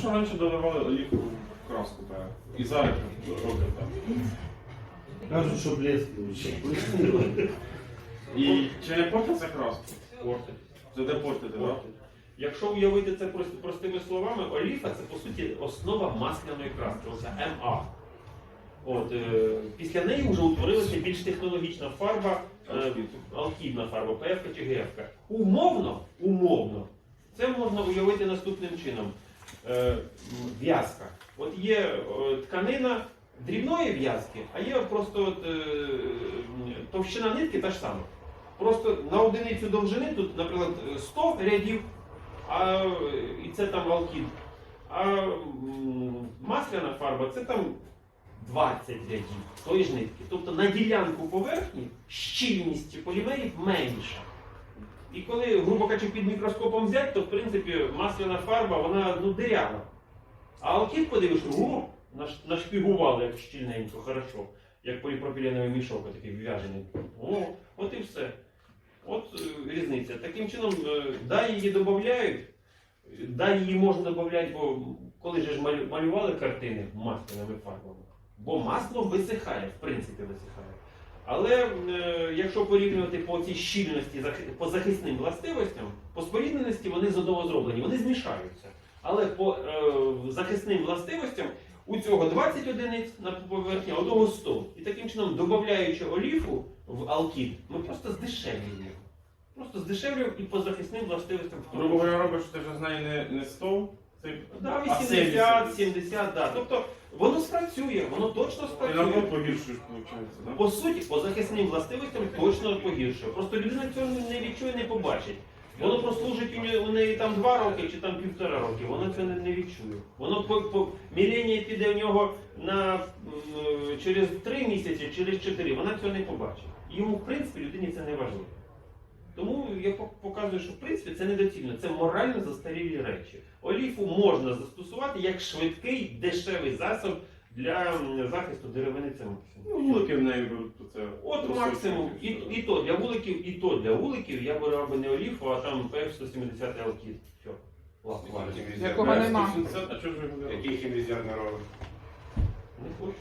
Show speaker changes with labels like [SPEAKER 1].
[SPEAKER 1] що раніше доливали олівку в краску, так. І зараз роблять так.
[SPEAKER 2] Кажуть, що блеск.
[SPEAKER 1] І чи не портиться краска?
[SPEAKER 3] Портить.
[SPEAKER 1] Це де портити, так?
[SPEAKER 3] Якщо уявити це простими словами, оліфа це по суті основа масляної краски, оця МА. От, е, після неї вже утворилася більш технологічна фарба, е, алкідна фарба, ПФ чи ГФ. Умовно, умовно, це можна уявити наступним чином. Е, в'язка. От є е, тканина дрібної в'язки, а є просто от, е, товщина нитки та ж сама. Просто на одиницю довжини тут, наприклад, 100 рядів, а, і це там алкід. А масляна фарба це там 20 рядів тої ж нитки. Тобто на ділянку поверхні щільність полімерів менша. І коли, грубо кажучи, під мікроскопом взяти, то в принципі масляна фарба вона ну, дирява. А алкід подивишся, о, наш- нашпігували як щільненько, хорошо, як поліпропіленовий мішок, такий вв'яжений. О, от і все. От е, різниця. Таким чином, е, да, її додають, да, її можна додати, бо коли же ж малювали картини масляними фарбами, бо масло висихає, в принципі, висихає. Але е, якщо порівнювати по цій щільності, по захисним властивостям, по спорідненості вони з одного зроблені, вони змішаються. Але по е, захисним властивостям у цього 20 одиниць на поверхні, того 100. І таким чином, додаючи оліфу в алкід, ми просто здешевлюємо. Просто здешевлюємо і по захисним властивостям.
[SPEAKER 1] Грубо говоря, робиш, ти вже з неї не, не 100,
[SPEAKER 3] Да, 80, 70, да. Тобто воно спрацює, воно точно
[SPEAKER 1] Ти
[SPEAKER 3] спрацює.
[SPEAKER 1] наоборот погіршуєш, виходить, так?
[SPEAKER 3] По суті, по захисним властивостям точно погіршує. Просто людина цього не відчує, не побачить. Воно прослужить у неї, у неї там два роки чи там півтора роки, воно це не, не відчує. Воно по, по мілінія піде в нього на м, через три місяці, через чотири, вона цього не побачить. Йому, в принципі, людині це не важливо. Тому я пок- показую, що в принципі це недоцільно, це морально застарілі речі. Оліфу можна застосувати як швидкий, дешевий засіб для захисту деревини. Це максимум.
[SPEAKER 1] Ну, вулики в неї то це.
[SPEAKER 3] От максимум. І, і то для вуликів, і то для вуликів я беру або не оліфу, а там PF170 алкід. Все. Лап, лап.
[SPEAKER 4] Якого нема.
[SPEAKER 1] А чого ж ви робите?
[SPEAKER 5] Який хімізер не робить?
[SPEAKER 3] Не хочу.